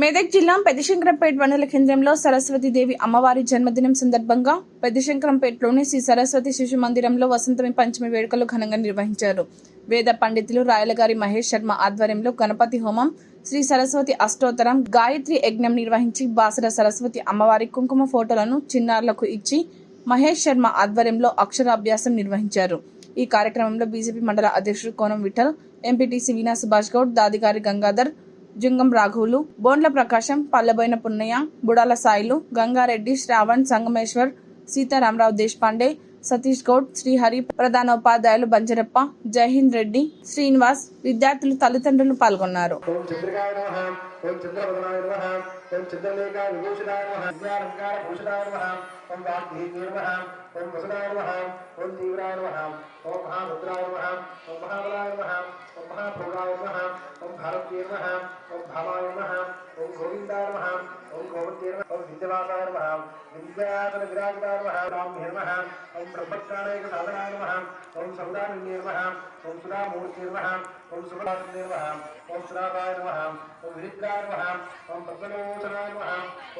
మెదక్ జిల్లా పెద్దశంకరంపేట మండల కేంద్రంలో సరస్వతీదేవి అమ్మవారి జన్మదినం సందర్భంగా పెద్దశంకరంపేటలోని శ్రీ సరస్వతి శిశు మందిరంలో వసంతమి పంచమి వేడుకలు ఘనంగా నిర్వహించారు. వేద పండితులు రాయలగారి మహేష్ శర్మ ఆధ్వర్యంలో గణపతి హోమం శ్రీ సరస్వతి అష్టోత్తరం గాయత్రి యజ్ఞం నిర్వహించి బాసర సరస్వతి అమ్మవారి కుంకుమ ఫోటోలను చిన్నారులకు ఇచ్చి మహేష్ శర్మ ఆధ్వర్యంలో అక్షరాభ్యాసం నిర్వహించారు. ఈ కార్యక్రమంలో బీజేపీ మండల అధ్యక్షుడు కోనం విఠల్ ఎంపీటీసీ వీణా సుభాష్ గౌడ్ దాదిగారి గంగాధర్ జుంగం రాఘవులు బోండ్ల ప్రకాశం పల్లెబోయిన పున్నయ్య బుడాల సాయిలు గంగారెడ్డి శ్రావణ్ సంగమేశ్వర్ సీతారామరావు దేశపాండే సతీష్ గౌడ్ శ్రీహరి ప్రధానోపాధ్యాయులు బంజరప్ప జైహింద్ రెడ్డి శ్రీనివాస్ విద్యార్థులు తల్లిదండ్రులు పాల్గొన్నారు. ఓం भारतीय नम ओं भामाय नम ओं गोविंदाय नम ओं गोवंदे नम ओं विद्यवासाय नम विद्याधर विराजदाय नम रामभे नम ओं ब्रह्मज्ञानय साधनाय नम ओं सौदानिन्ये नम ओं सुधामूर्ते नम ओं सुभासने नम ओं सुराधाय नम ओं विरिद्राय नम ओं पद्मलोचनाय नम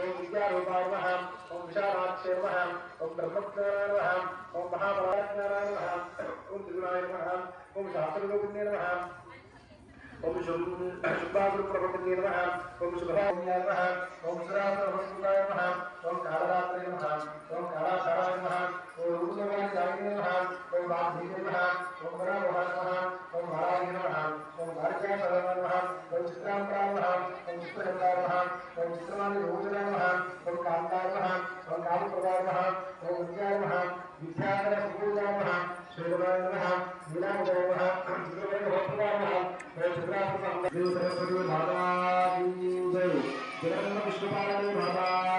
ओं विद्यारूपाय नम ओं विशालाक्षे नम ओं ब्रह्मज्ञानाय नम ओं महापराज्ञानाय नम ओं त्रिगुणाय नम ओं शास्त्रलोकिन्ये नम ओम शुक्लासुरप्रभपत्ये नमः ओम शुभराय नमः ओम सुरासुरभस्मुकाय नमः ओम कालरात्रे नमः ओम कालाधाराय नमः ओम रूपसमानिदायिने नमः ओम वाग्भीने नमः ओम वरावहाय नमः ओम वराये नमः ओम भारत्यासदाय नमः ओम चित्राम्बराय नमः ओम चित्रगन्धाय नमः ओम चित्रमानिभोजनाय नमः ओम कान्ताय नमः ओम कालप्रदाय नमः ओम विद्याय नमः विद्याकरसुपूजाय नमः श्रीगुणाय नमः लीलामदाय नमः। విష్ణుపాలని బాబా